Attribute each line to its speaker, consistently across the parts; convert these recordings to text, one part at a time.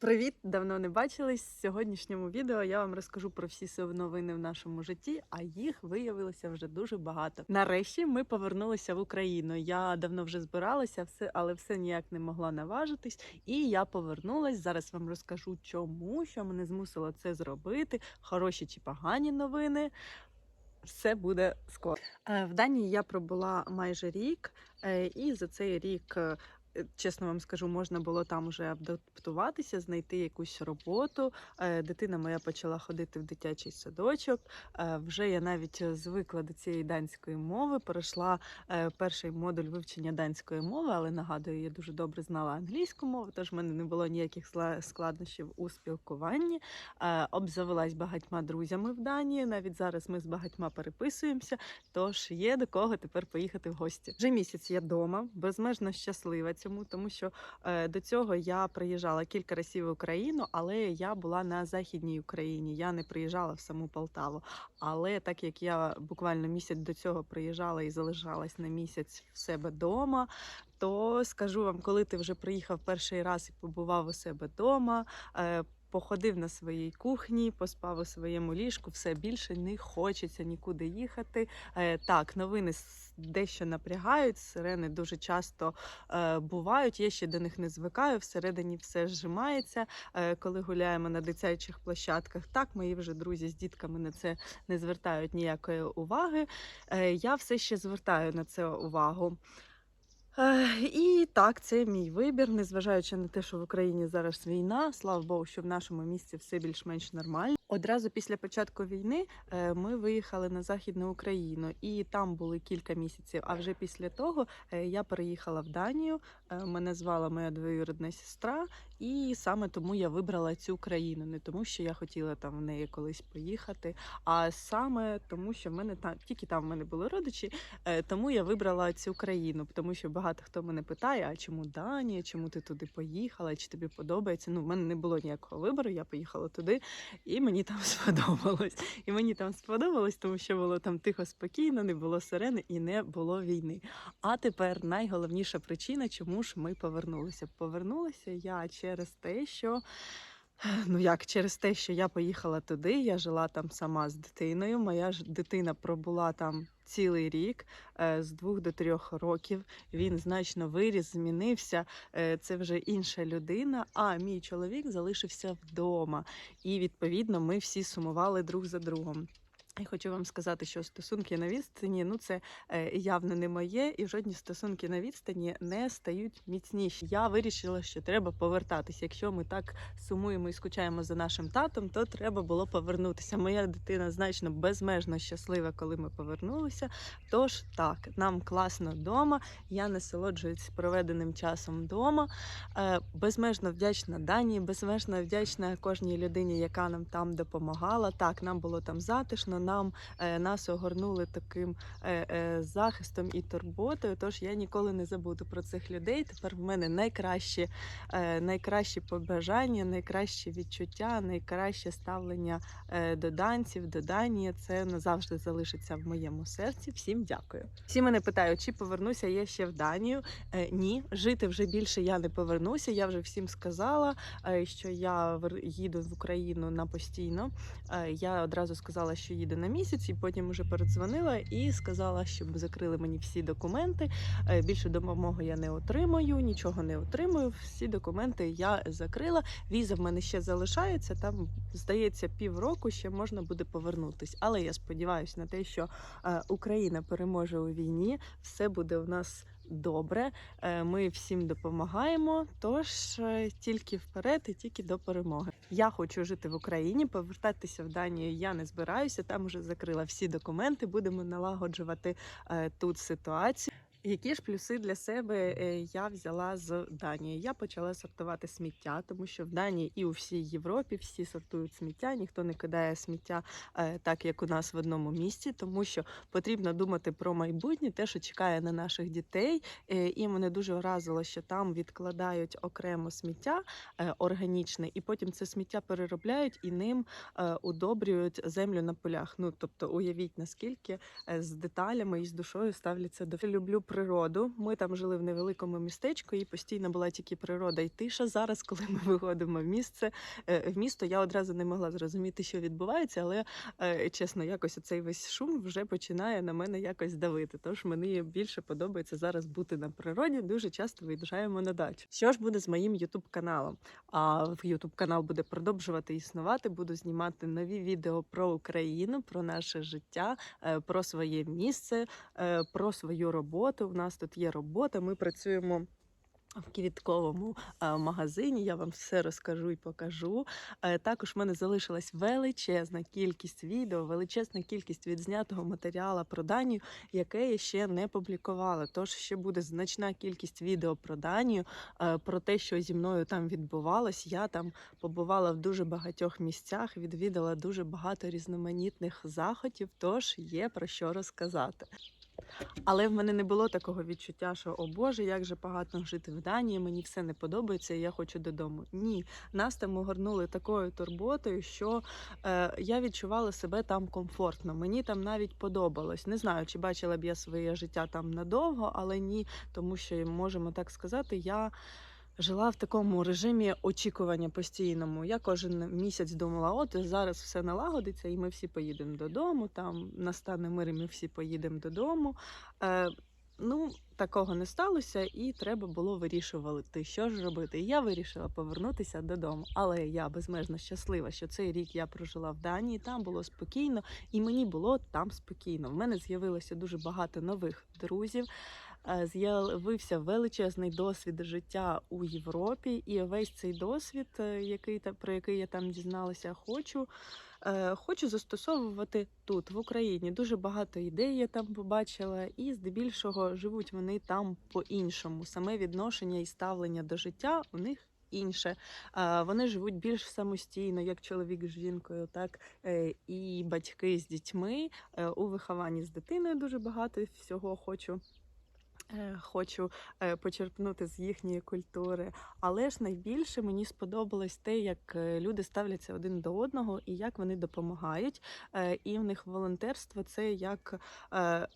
Speaker 1: Привіт! Давно не бачились. В сьогоднішньому відео я вам розкажу про всі новини в нашому житті, а їх виявилося вже дуже багато. Нарешті ми повернулися в Україну. Я давно вже збиралася, все, але все ніяк не могла наважитись. І я повернулась. Зараз вам розкажу, чому що мене змусило це зробити. Хороші чи погані новини. Все буде скоро. Е, В Данії я пробула майже рік, е, і за цей рік е, Чесно вам скажу, можна було там уже адаптуватися, знайти якусь роботу. Е, Дитина моя почала ходити в дитячий садочок. Е, Вже я навіть звикла до цієї данської мови. Пройшла е, перший модуль вивчення данської мови, але нагадую, я дуже добре знала англійську мову, тож в мене не було ніяких складнощів у спілкуванні. Е, Обзавелась багатьма друзями в Данії. Навіть зараз ми з багатьма переписуємося. Тож є до кого тепер поїхати в гості. Вже місяць я вдома, безмежно щаслива цьому, тому що е, до цього я приїжджала кілька разів в Україну, але я була на західній Україні. Я не приїжджала в саму Полтаву. Але так як я буквально місяць до цього приїжджала і залишалась на місяць в себе вдома, то скажу вам, коли ти вже приїхав перший раз і побував у себе вдома. Е, Походив на своїй кухні, поспав у своєму ліжку, все більше не хочеться нікуди їхати. Е, так, новини дещо напрягають, сирени дуже часто е, бувають. Я ще до них не звикаю. Всередині все зжимається, е, коли гуляємо на дитячих площадках. Так, мої вже друзі з дітками на це не звертають ніякої уваги. Я все ще звертаю на це увагу. І так, це мій вибір, незважаючи на те, що в Україні зараз війна. Слава Богу, що в нашому місті все більш-менш нормально. Одразу після початку війни е, ми виїхали на західну Україну, і там були кілька місяців. А вже після того е, я переїхала в Данію. е, Мене звала моя двоюрідна сестра, і саме тому я вибрала цю країну. Не тому, що я хотіла там в неї колись поїхати, а саме тому, що в мене там тільки там в мене були родичі, Е, Тому я вибрала цю країну, тому що багато хто мене питає, а чому Данія, чому ти туди поїхала, чи тобі подобається. Ну, в мене не було ніякого вибору, я поїхала туди, і мені там сподобалось. І мені там сподобалось, тому що було там тихо, спокійно, не було сирени і не було війни. А тепер найголовніша причина, чому ж ми повернулися. Повернулася я через те, що. Ну як через те, що я поїхала туди, я жила там сама з дитиною. Моя ж дитина пробула там цілий рік е, з двох до трьох років. Він значно виріс, змінився. е, Це вже інша людина. А мій чоловік залишився вдома, і відповідно ми всі сумували друг за другом. І хочу вам сказати, що стосунки на відстані ну це е, явно не моє, і жодні стосунки на відстані не стають міцніші. Я вирішила, що треба повертатися. Якщо ми так сумуємо і скучаємо за нашим татом, то треба було повернутися. Моя дитина значно безмежно щаслива, коли ми повернулися. Тож так, нам класно вдома. Я насолоджуюсь проведеним часом вдома. Е, Безмежно вдячна Данії, безмежно вдячна кожній людині, яка нам там допомагала. Так, нам було там затишно, нам е, нас огорнули таким е, е, захистом і турботою. Тож я ніколи не забуду про цих людей. Тепер в мене найкращі, найкращі побажання, найкращі відчуття, найкраще ставлення до данців, до Данії. Це назавжди залишиться в моєму серці. Всім дякую. Всі мене питають, чи повернуся я ще в Данію. Ні, жити вже більше я не повернуся. Я вже всім сказала, що я їду в Україну на постійно. Я одразу сказала, що їду на місяць, і потім вже передзвонила і сказала, щоб закрили мені всі документи. Е, Більше допомоги я не отримаю, нічого не отримую. Всі документи я закрила. Віза в мене ще залишається. Там здається, півроку ще можна буде повернутись. Але я сподіваюся на те, що е, Україна переможе у війні. Все буде у нас добре. Е, Ми всім допомагаємо. Тож е, тільки вперед і тільки до перемоги. Я хочу жити в Україні, повертатися в Данію. Я не збираюся. Там вже закрила всі документи. Будемо налагоджувати е, тут ситуацію. Які ж плюси для себе е, я взяла з Данії? Я почала сортувати сміття, тому що в Данії і у всій Європі всі сортують сміття, ніхто не кидає сміття е, так, як у нас в одному місці, тому що потрібно думати про майбутнє, те, що чекає на наших дітей. Е, І мене дуже вразило, що там відкладають окремо сміття органічне, і потім це сміття переробляють і ним удобрюють землю на полях. Ну тобто, уявіть наскільки з деталями і з душою ставляться до люблю природу. Ми там жили в невеликому містечку, і постійно була тільки природа і тиша. Зараз, коли ми виходимо в місце е, в місто, я одразу не могла зрозуміти, що відбувається, але е, чесно, якось оцей весь шум вже починає на мене якось давити. Тож мені більше подобається зараз бути на природі. Дуже часто виїжджаємо на дачу. Що ж буде з моїм ютуб каналом? А ютуб канал буде продовжувати існувати. Буду знімати нові відео про Україну, про наше життя, е, про своє місце, про свою роботу. У нас тут є робота. Ми працюємо. В квітковому е, магазині я вам все розкажу і покажу. Е, Також в мене залишилась величезна кількість відео, величезна кількість відзнятого матеріалу про Данію, яке я ще не публікувала. Тож ще буде значна кількість відео про Данію, е, про те, що зі мною там відбувалось. Я там побувала в дуже багатьох місцях, відвідала дуже багато різноманітних заходів. Тож є про що розказати. Але в мене не було такого відчуття, що о Боже, як же багато жити в Данії, мені все не подобається, і я хочу додому. Ні, нас там огорнули такою турботою, що е, я відчувала себе там комфортно. Мені там навіть подобалось. Не знаю, чи бачила б я своє життя там надовго, але ні, тому що можемо так сказати, я. Жила в такому режимі очікування постійному. Я кожен місяць думала, от зараз все налагодиться, і ми всі поїдемо додому. Там настане мир, і ми всі поїдемо додому. Е, ну, такого не сталося, і треба було вирішувати, що ж робити. Я вирішила повернутися додому. Але я безмежно щаслива, що цей рік я прожила в Данії. Там було спокійно, і мені було там спокійно. В мене з'явилося дуже багато нових друзів. З'явився величезний досвід життя у Європі, і весь цей досвід, е, який про який я там дізналася, хочу. е, Хочу застосовувати тут, в Україні. Дуже багато ідей я там побачила, і здебільшого живуть вони там по-іншому. Саме відношення і ставлення до життя у них інше. Вони живуть більш самостійно, як чоловік з жінкою, так е, і батьки з дітьми. У вихованні з дитиною дуже багато всього хочу. Е, Хочу е, почерпнути з їхньої культури, але ж найбільше мені сподобалось те, як е, люди ставляться один до одного і як вони допомагають. І в них волонтерство це як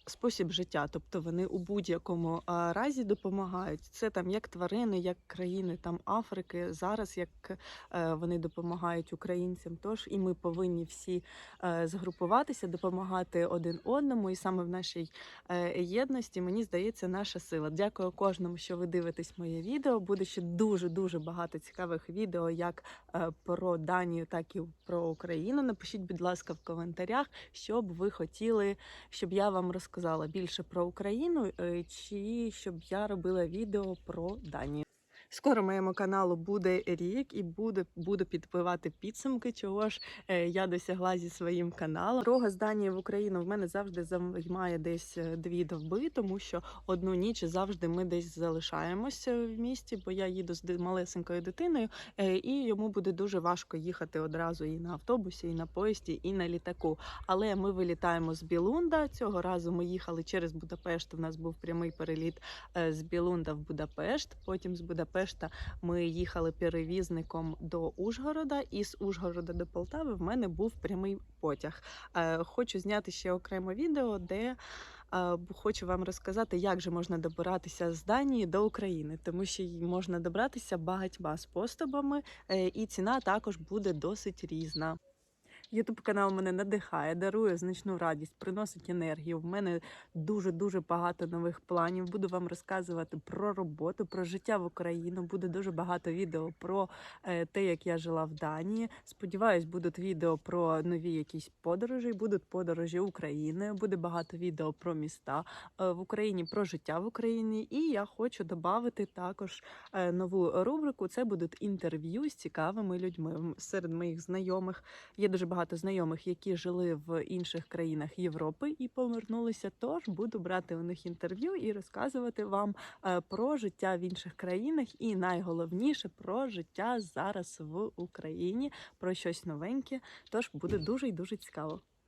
Speaker 1: спосіб життя, тобто вони у будь-якому разі допомагають. Це там як тварини, як країни там Африки. Зараз як вони допомагають українцям. Тож і ми повинні всі згрупуватися, допомагати один одному. І саме в нашій єдності, мені здається, наша сила. Дякую кожному, що ви дивитесь моє відео. Буде ще дуже дуже багато цікавих відео, як е, про Данію, так і про Україну. Напишіть, будь ласка, в коментарях, що б ви хотіли, щоб я вам розказала більше про Україну, е, чи щоб я робила відео про Данію. Скоро моєму каналу буде рік і буде, буду підбивати підсумки, чого ж е, я досягла зі своїм каналом. Дорога з Данії в Україну в мене завжди займає десь е, дві доби, тому що одну ніч завжди ми десь залишаємося в місті, бо я їду з малесенькою дитиною, е, і йому буде дуже важко їхати одразу і на автобусі, і на поїзді, і на літаку. Але ми вилітаємо з Білунда. Цього разу ми їхали через Будапешт. У нас був прямий переліт з Білунда в Будапешт. Потім з Будапешта ми їхали перевізником до Ужгорода, і з Ужгорода до Полтави в мене був прямий потяг. Е, Хочу зняти ще окреме відео, де е, хочу вам розказати, як же можна добиратися з Данії до України, тому що й можна добратися багатьма способами, е, і ціна також буде досить різна. Ютуб канал мене надихає, дарує значну радість, приносить енергію. В мене дуже дуже багато нових планів. Буду вам розказувати про роботу, про життя в Україні. Буде дуже багато відео про е, те, як я жила в Данії. Сподіваюсь, будуть відео про нові якісь подорожі. Будуть подорожі Україною. Буде багато відео про міста е, в Україні, про життя в Україні. І я хочу додати також е, нову рубрику. Це будуть інтерв'ю з цікавими людьми. Серед моїх знайомих є дуже багато знайомих, які жили в інших країнах Європи і повернулися. Тож буду брати у них інтерв'ю і розказувати вам е, про життя в інших країнах, і найголовніше про життя зараз в Україні, про щось новеньке. Тож буде дуже і дуже цікаво.